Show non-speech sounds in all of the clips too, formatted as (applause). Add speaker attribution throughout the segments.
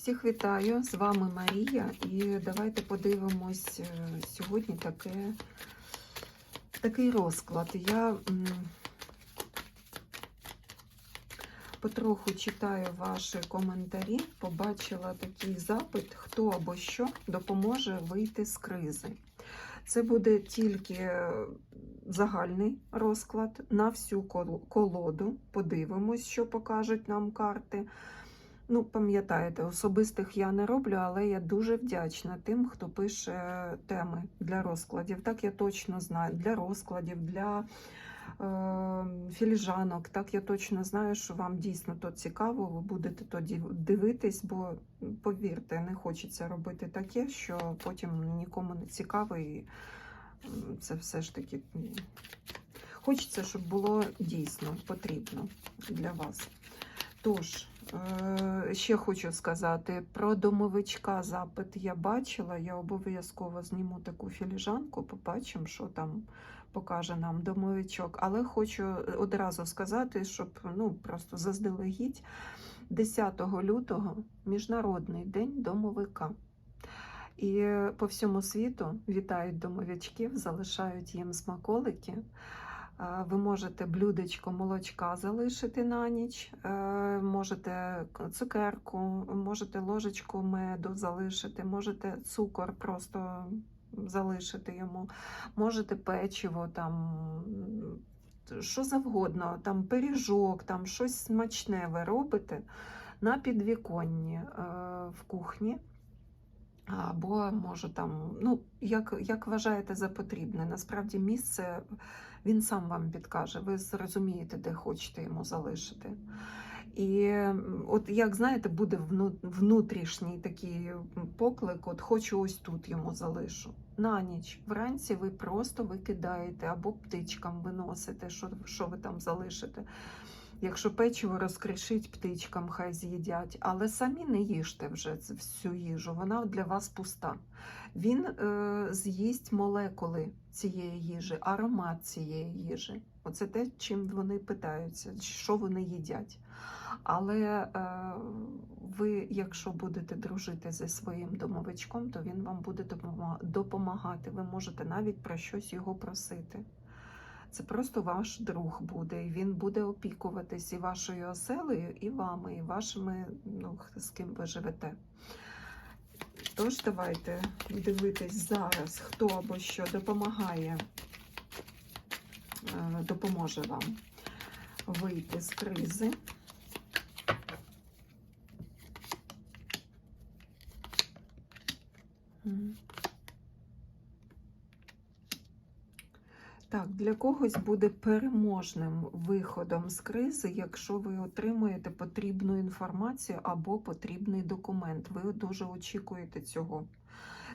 Speaker 1: Всіх вітаю! З вами Марія, і давайте подивимось е, сьогодні таке, такий розклад. Я потроху читаю ваші коментарі, побачила такий запит, хто або що допоможе вийти з кризи. Це буде тільки загальний розклад на всю колоду. Подивимось, що покажуть нам карти. Ну, пам'ятаєте, особистих я не роблю, але я дуже вдячна тим, хто пише теми для розкладів. Так я точно знаю, для розкладів, для е, філіжанок. Так я точно знаю, що вам дійсно то цікаво, ви будете тоді дивитись, бо повірте, не хочеться робити таке, що потім нікому не цікаво, і це все ж таки хочеться, щоб було дійсно потрібно для вас. Тож, ще хочу сказати про домовичка запит я бачила. Я обов'язково зніму таку філіжанку, побачимо, що там покаже нам домовичок. Але хочу одразу сказати, щоб ну просто заздалегідь 10 лютого Міжнародний день домовика. І по всьому світу вітають домовичків, залишають їм смаколики. Е, Ви можете блюдечко молочка залишити на ніч, е, можете цукерку, можете ложечку меду залишити, можете цукор просто залишити йому, можете печиво, там, що завгодно, там пиріжок, там щось смачне ви робите на підвіконні е, в кухні. Або може там, ну, як, як вважаєте за потрібне. Насправді місце він сам вам підкаже, ви зрозумієте, де хочете йому залишити. І от як знаєте, буде внутрішній такий поклик, от хочу ось тут йому залишу. На ніч, вранці ви просто викидаєте або птичкам виносите, що, що ви там залишите. Якщо печиво розкришить птичкам, хай з'їдять, але самі не їжте вже всю їжу, вона для вас пуста. Він е, з'їсть молекули цієї їжі, аромат цієї їжі. Оце те, чим вони питаються, що вони їдять. Але е, ви, якщо будете дружити зі своїм домовичком, то він вам буде допомагати. Ви можете навіть про щось його просити. Це просто ваш друг буде, і він буде опікуватись і вашою оселею, і вами, і вашими, ну, з ким ви живете. Тож давайте дивитись зараз, хто або що допомагає, е, допоможе вам вийти з кризи. Для когось буде переможним виходом з кризи, якщо ви отримуєте потрібну інформацію або потрібний документ. Ви дуже очікуєте цього.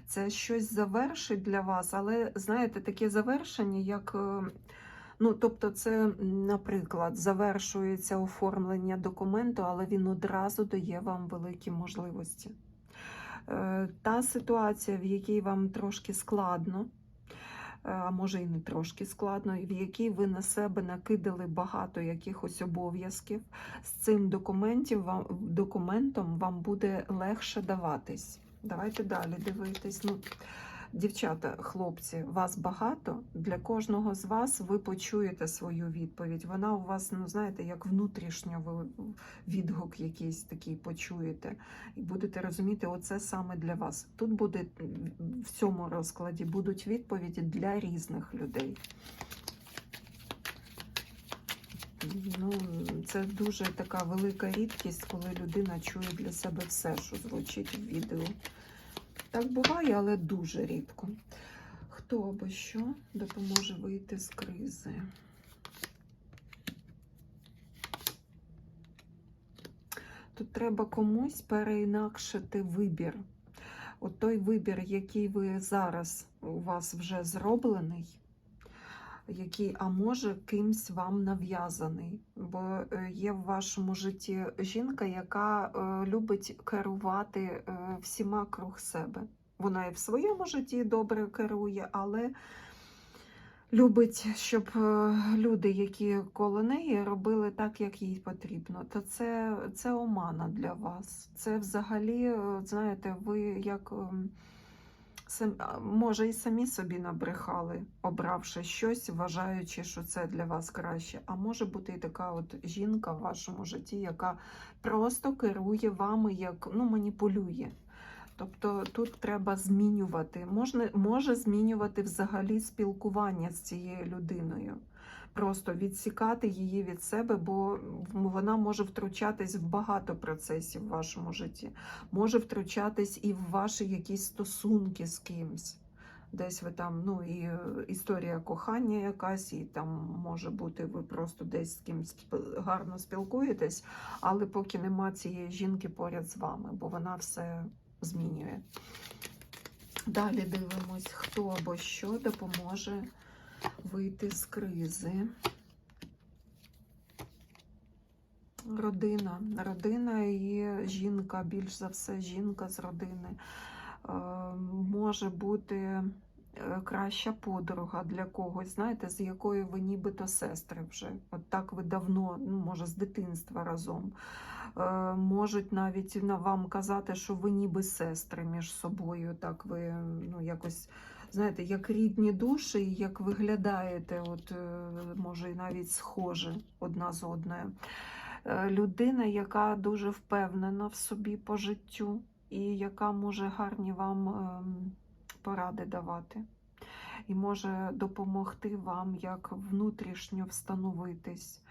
Speaker 1: Це щось завершить для вас, але знаєте, таке завершення, як. е, Ну, тобто, це, наприклад, завершується оформлення документу, але він одразу дає вам великі можливості. Е, Та ситуація, в якій вам трошки складно, а може і не трошки складно, в якій ви на себе накидали багато якихось обов'язків, з цим документів вам, документом вам буде легше даватись. Давайте далі дивитись. Ну, дівчата, хлопці, вас багато. Для кожного з вас ви почуєте свою відповідь. Вона у вас, ну знаєте, як внутрішньо ви відгук якийсь такий почуєте, і будете розуміти, оце саме для вас. Тут буде в цьому розкладі будуть відповіді для різних людей. Ну, це дуже така велика рідкість, коли людина чує для себе все, що звучить в відео. Так буває, але дуже рідко. Хто або що допоможе вийти з кризи? Тут треба комусь переінакшити вибір. От той вибір, який ви зараз у вас вже зроблений, який, а може, кимсь вам нав'язаний. Бо е, є в вашому житті жінка, яка е, любить керувати е, всіма круг себе. Вона і в своєму житті добре керує, але любить, щоб люди, які коло неї, робили так, як їй потрібно, то це, це омана для вас. Це взагалі, знаєте, ви як. Може, і самі собі набрехали, обравши щось, вважаючи, що це для вас краще. А може бути і така от жінка в вашому житті, яка просто керує вами, як ну, маніпулює. Тобто тут треба змінювати. Можна, може змінювати взагалі спілкування з цією людиною. Просто відсікати її від себе, бо вона може втручатись в багато процесів в вашому житті може втручатись і в ваші якісь стосунки з кимсь. Десь ви там, ну і е, історія кохання якась, і там може бути, ви просто десь з кимсь гарно спілкуєтесь, але поки нема цієї жінки поряд з вами, бо вона все змінює. Далі дивимось, хто або що допоможе вийти з кризи. Родина, родина і жінка, більш за все, жінка з родини. Е, Може бути е, краща подруга для когось, знаєте, з якою ви нібито сестри вже. От так ви давно, ну, може, з дитинства разом. Е, Можуть навіть вам казати, що ви ніби сестри між собою. Так ви ну, якось. Знаєте, як рідні душі, як виглядаєте, от е, може і навіть схожі одна з одною. Е, Людина, яка дуже впевнена в собі по життю, і яка може гарні вам ем, поради давати, і може допомогти вам як внутрішньо встановитись,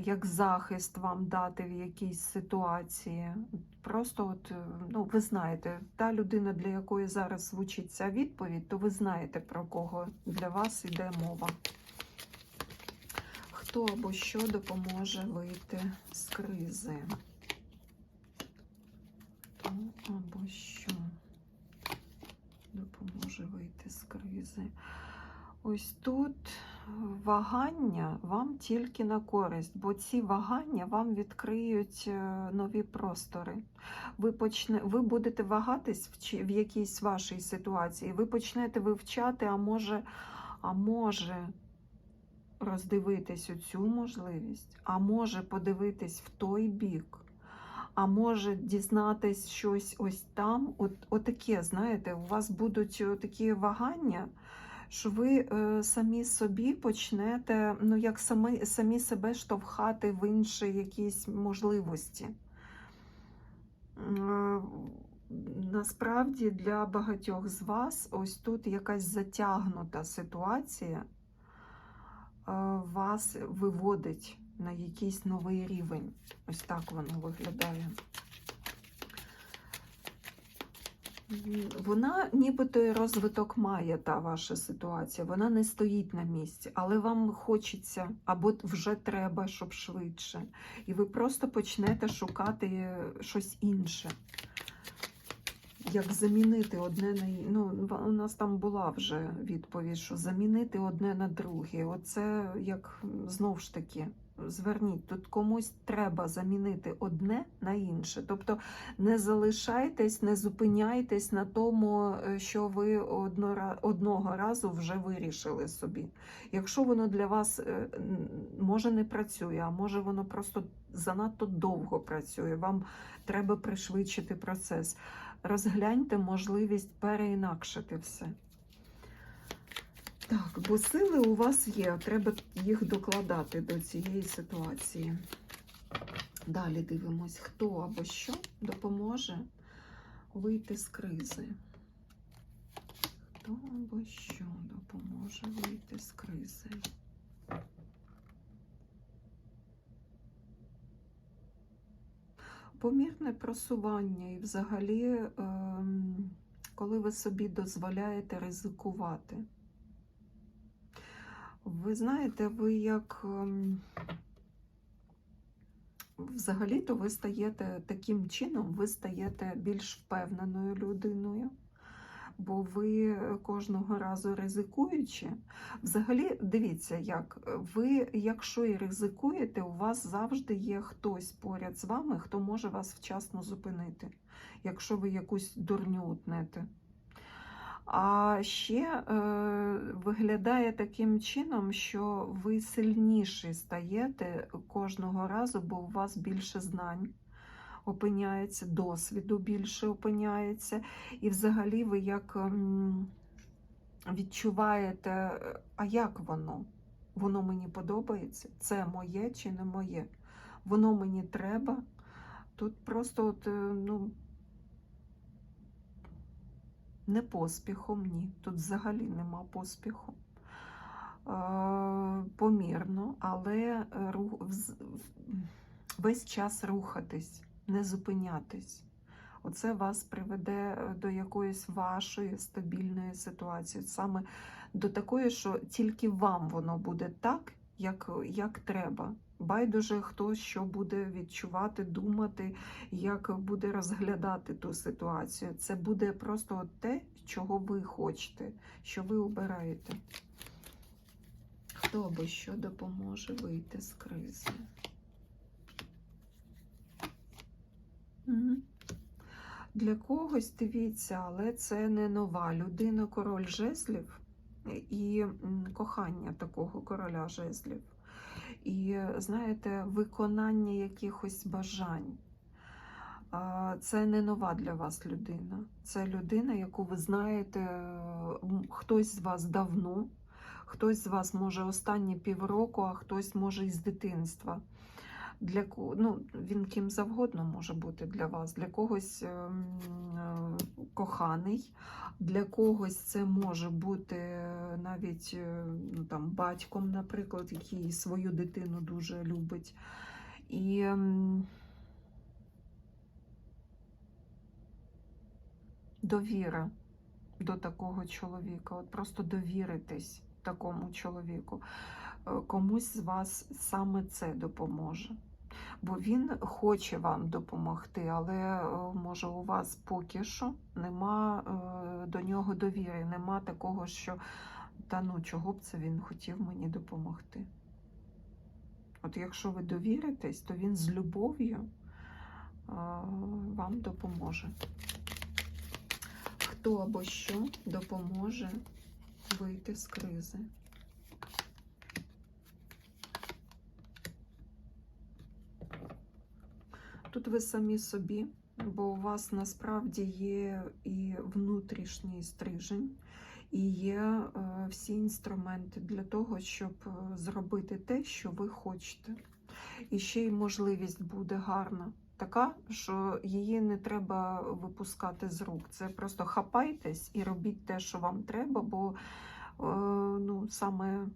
Speaker 1: як захист вам дати в якійсь ситуації. Просто, от, е, ну, ви знаєте, та людина, для якої зараз звучить ця відповідь, то ви знаєте, про кого для вас йде мова. Хто або що допоможе вийти з кризи? Хто або що допоможе вийти з кризи? Ось тут вагання вам тільки на користь, бо ці вагання вам відкриють е, нові простори. Ви, почне, ви будете вагатись в, в якійсь вашій ситуації, ви почнете вивчати, а може, а може роздивитись оцю можливість, а може подивитись в той бік, а може дізнатись щось ось там. От, отаке, знаєте, у вас будуть е, такі вагання, що ви е, самі собі почнете, ну як самі, самі себе штовхати в інші якісь можливості. Е, Насправді для багатьох з вас ось тут якась затягнута ситуація е, вас виводить на якийсь новий рівень. Ось так воно виглядає. Вона нібито і розвиток має та ваша ситуація. Вона не стоїть на місці, але вам хочеться або вже треба, щоб швидше. І ви просто почнете шукати щось інше. Як замінити одне на ну, у нас там була вже відповідь, що замінити одне на друге. Оце як м, знов ж таки. Зверніть, тут комусь треба замінити одне на інше. Тобто не залишайтесь, не зупиняйтесь на тому, е, що ви одного разу вже вирішили собі. Якщо воно для вас е, може не працює, а може воно просто занадто довго працює, вам треба пришвидшити процес. Розгляньте можливість переінакшити все. Так, бо сили у вас є, треба їх докладати до цієї ситуації. Далі дивимось, хто або що допоможе вийти з кризи. Хто або що допоможе вийти з кризи? Помірне просування і взагалі, ем, коли ви собі дозволяєте ризикувати. Ви знаєте, ви як ем, взагалі-то ви стаєте таким чином, ви стаєте більш впевненою людиною, бо ви кожного разу ризикуючи, взагалі дивіться, як ви, якщо і ризикуєте, у вас завжди є хтось поряд з вами, хто може вас вчасно зупинити, якщо ви якусь дурню утнете. А ще е, виглядає таким чином, що ви сильніші стаєте кожного разу, бо у вас більше знань опиняється, досвіду більше опиняється. І взагалі ви як відчуваєте, а як воно? Воно мені подобається? Це моє чи не моє? Воно мені треба. Тут просто от, е, ну, не поспіхом, ні. Тут взагалі нема поспіху. Е, Помірно, але е, весь час рухатись, не зупинятись. Оце вас приведе е, до якоїсь вашої стабільної ситуації. Саме до такої, що тільки вам воно буде так, як, як треба. Байдуже, хто що буде відчувати, думати, як буде розглядати ту ситуацію. Це буде просто те, чого ви хочете, що ви обираєте. Хто або що допоможе вийти з кризи? Для когось дивіться, але це не нова людина, король жезлів і кохання такого короля жезлів. І знаєте, виконання якихось бажань. Це не нова для вас людина. Це людина, яку ви знаєте, хтось з вас давно, хтось з вас може останні півроку, а хтось може із дитинства. Для ну, він ким завгодно може бути для вас. Для когось ем, е, коханий, для когось це може бути е, навіть е, ну, там, батьком, наприклад, який свою дитину дуже любить. І ем, довіра до такого чоловіка. От просто довіритись такому чоловіку. Комусь з вас саме це допоможе. Бо він хоче вам допомогти, але е, може у вас поки що нема е, до нього довіри, нема такого, що та ну чого б це він хотів мені допомогти. От якщо ви довіритесь, то він з любов'ю е, вам допоможе. Хто або що допоможе вийти з кризи? Тут ви самі собі, бо у вас насправді є і внутрішній стрижень, і є е, всі інструменти для того, щоб е, зробити те, що ви хочете. І ще й можливість буде гарна, така, що її не треба випускати з рук. Це просто хапайтесь і робіть те, що вам треба, бо е, ну, саме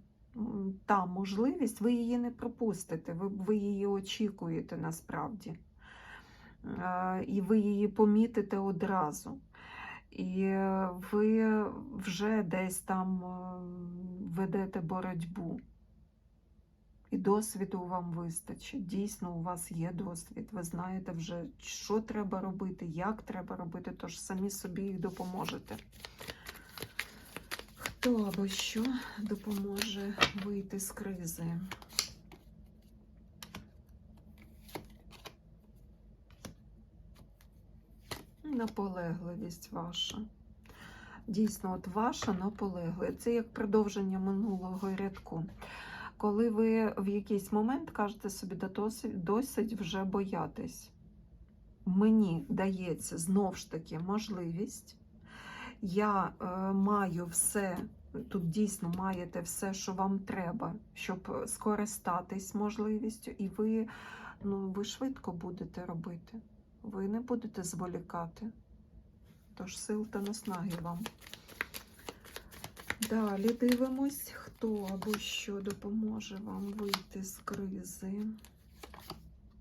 Speaker 1: та можливість, ви її не пропустите, ви, ви її очікуєте насправді. Е, І ви її помітите одразу. І е, ви вже десь там е, ведете боротьбу. І досвіду вам вистачить. Дійсно, у вас є досвід. Ви знаєте вже, що треба робити, як треба робити, тож самі собі їх допоможете. Хто або що допоможе вийти з кризи? Наполегливість ваша. Дійсно, от ваша наполегливість. Це як продовження минулого рядку. Коли ви в якийсь момент кажете собі, досить, вже боятись. Мені дається знов ж таки можливість. Я е, маю все, тут дійсно маєте все, що вам треба, щоб скористатись можливістю, і ви, ну, ви швидко будете робити. Ви не будете зволікати. Тож сил та наснаги вам. Далі дивимось, хто або що допоможе вам вийти з кризи.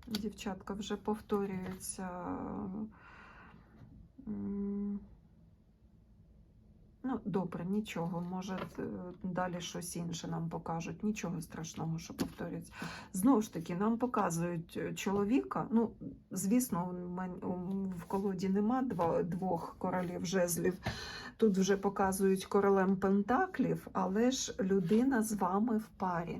Speaker 1: Дівчатка вже повторюється. Ну, добре, нічого. Може, е, далі щось інше нам покажуть. Нічого страшного, що повторюється. Знову ж таки, нам показують е, чоловіка. Ну, звісно, в колоді нема двох королів жезлів. Тут вже показують королем пентаклів, але ж людина з вами в парі.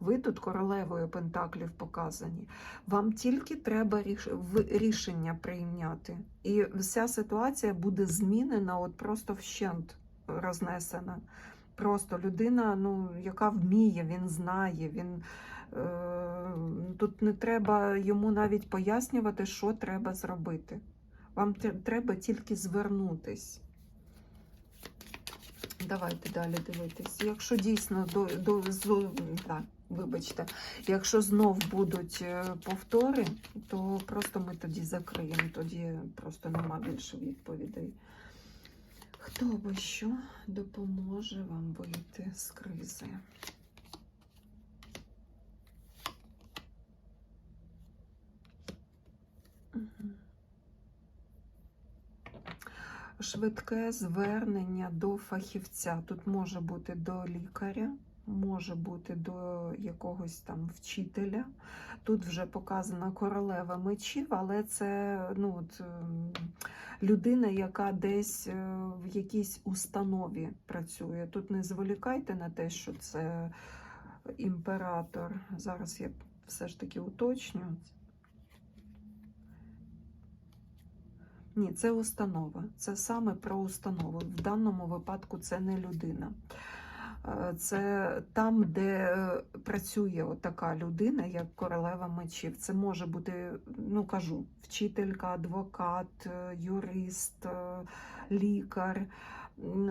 Speaker 1: Ви тут королевою Пентаклів показані. Вам тільки треба ріш- рішення прийняти. І вся ситуація буде змінена, от просто вщент рознесена. Просто людина, ну, яка вміє, він знає, він. Е, тут не треба йому навіть пояснювати, що треба зробити. Вам треба тільки звернутись. Давайте далі дивитись. Якщо дійсно до, до, зо- да, вибачте, якщо знов будуть е, повтори, то просто ми тоді закриємо, тоді просто нема більше відповідей. Хто або що допоможе вам вийти з кризи? Швидке звернення до фахівця. Тут може бути до лікаря, може бути до якогось там вчителя. Тут вже показана королева мечів, але це ну, от, ем, людина, яка десь е, в якійсь установі працює. Тут не зволікайте на те, що це імператор. Зараз я все ж таки уточню. Ні, це установа. Це саме про установу. В даному випадку це не людина. Е, Це там, де е, працює така людина, як королева мечів. Це може бути, ну кажу, вчителька, адвокат, е, юрист, лікар.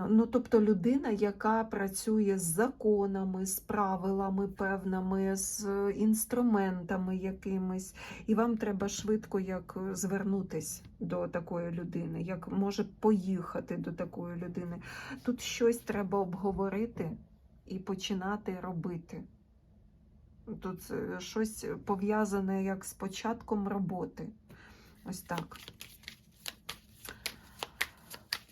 Speaker 1: Ну, тобто людина, яка працює з законами, з правилами певними, з інструментами якимись, і вам треба швидко як звернутись до такої людини, як може поїхати до такої людини. Тут щось треба обговорити і починати робити. Тут е, щось пов'язане як з початком роботи. Ось так.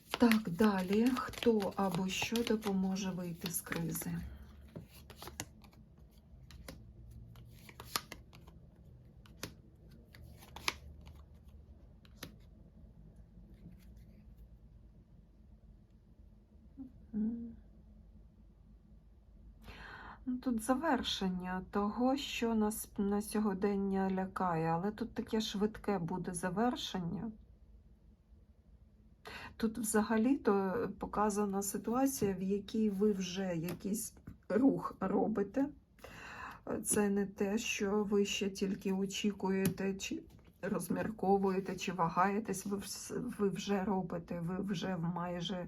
Speaker 1: Так, далі. Хто або що допоможе вийти з кризи? Тут завершення того, що нас на сьогодення лякає, але тут таке швидке буде завершення. Тут взагалі-то показана ситуація, в якій ви вже якийсь рух робите. Це не те, що ви ще тільки очікуєте, чи розмірковуєте, чи вагаєтесь, ви, вже робите, ви вже майже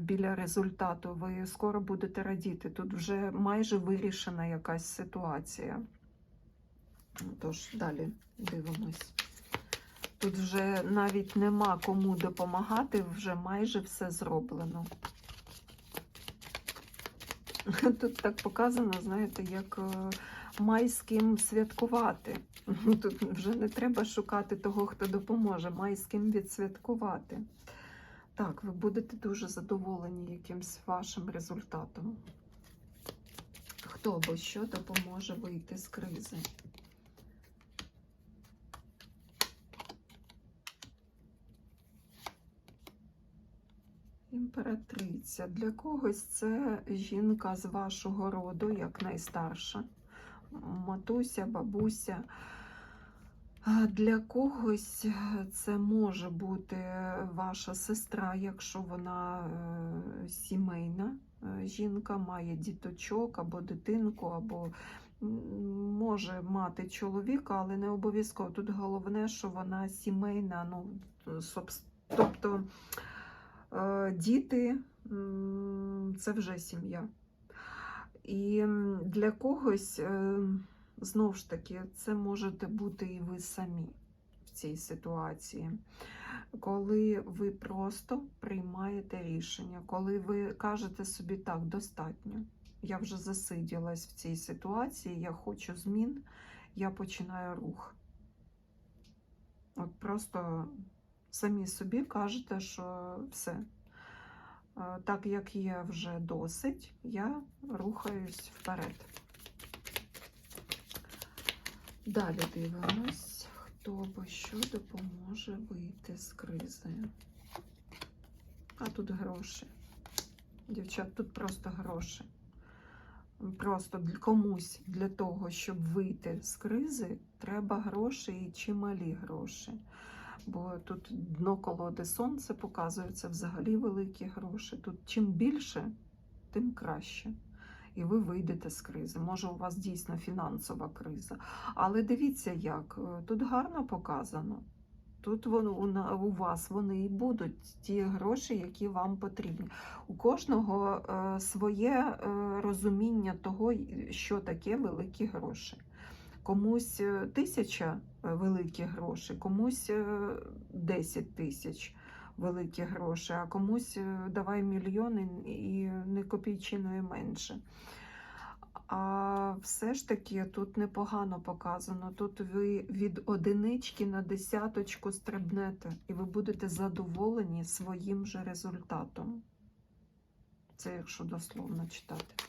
Speaker 1: біля результату, ви скоро будете радіти. Тут вже майже вирішена якась ситуація. Тож, далі дивимось. Тут вже навіть нема кому допомагати, вже майже все зроблено. (laughs) Тут так показано, знаєте, як е, май з ким святкувати. (laughs) Тут вже не треба шукати того, хто допоможе, май з ким відсвяткувати. Так, ви будете дуже задоволені якимсь вашим результатом. Хто або що допоможе вийти з кризи? Імператриця. Для когось це жінка з вашого роду, як найстарша, матуся, бабуся. Для когось це може бути ваша сестра, якщо вона е, сімейна е, жінка, має діточок або дитинку, або може мати чоловіка, але не обов'язково. Тут головне, що вона сімейна, ну, тобто е, діти це вже сім'я. І для когось, е, знову ж таки, це можете бути і ви самі в цій ситуації. Коли ви просто приймаєте рішення, коли ви кажете собі так, достатньо. Я вже засиділась в цій ситуації, я хочу змін, я починаю рух. От просто самі собі кажете, що все. Так як є вже досить, я рухаюсь вперед. Далі дивимось, хто або що допоможе вийти з кризи. А тут гроші. Дівчат, тут просто гроші. Просто комусь для того, щоб вийти з кризи, треба гроші і чималі гроші. Бо тут дно колоди сонце показує, це взагалі великі гроші. Тут чим більше, тим краще. І ви вийдете з кризи. Може, у вас дійсно фінансова криза. Але дивіться, як е, тут гарно показано. Тут у вас вони і будуть ті гроші, які вам потрібні. У кожного е, своє е, розуміння того, що таке великі гроші. Комусь тисяча великі гроші, комусь е, 10 тисяч великі гроші, а комусь е, давай мільйони і не копійчиною менше. А все ж таки тут непогано показано. Тут ви від одинички на десяточку стрибнете, і ви будете задоволені своїм же результатом. Це якщо дословно читати.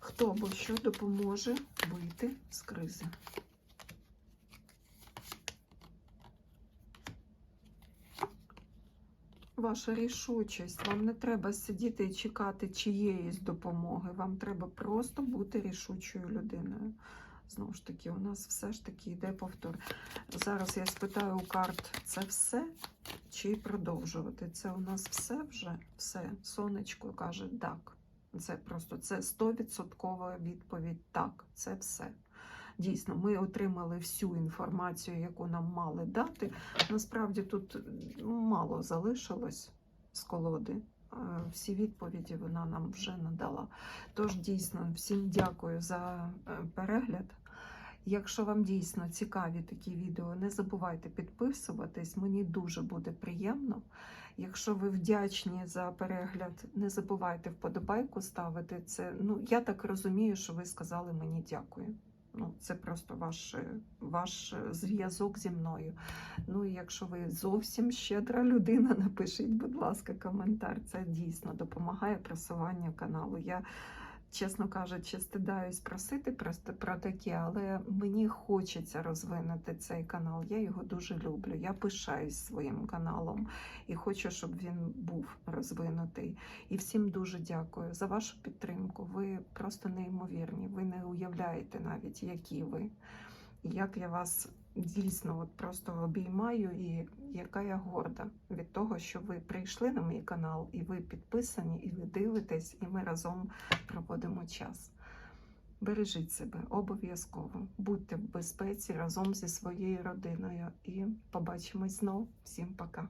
Speaker 1: Хто або що допоможе вийти з кризи? Ваша рішучість. Вам не треба сидіти і чекати чиєїсь допомоги. Вам треба просто бути рішучою людиною. Знову ж таки, у нас все ж таки йде повтор. Зараз я спитаю у карт, це все чи продовжувати? Це у нас все вже? Все. Сонечко каже так. Це просто це 100% відповідь так, це все. Дійсно, ми отримали всю інформацію, яку нам мали дати. Насправді тут ну, мало залишилось з колоди. Е, Всі відповіді вона нам вже надала. Тож дійсно всім дякую за е, перегляд. Якщо вам дійсно цікаві такі відео, не забувайте підписуватись. Мені дуже буде приємно. Якщо ви вдячні за перегляд, не забувайте вподобайку ставити. Це ну я так розумію, що ви сказали мені дякую. Ну, це просто ваш, ваш зв'язок зі мною. Ну і якщо ви зовсім щедра людина, напишіть, будь ласка, коментар. Це дійсно допомагає просуванню каналу. Я, чесно кажучи, стидаюсь просити просто про таке, але мені хочеться розвинути цей канал. Я його дуже люблю. Я пишаюсь своїм каналом і хочу, щоб він був розвинутий. І всім дуже дякую за вашу підтримку. Ви просто неймовірні. Ви не уявляєте навіть, які ви. І як я вас дійсно от просто обіймаю, і яка я горда від того, що ви прийшли на мій канал, і ви підписані, і ви дивитесь, і ми разом проводимо час. Бережіть себе обов'язково, будьте в безпеці разом зі своєю родиною. І побачимось знов. Всім пока.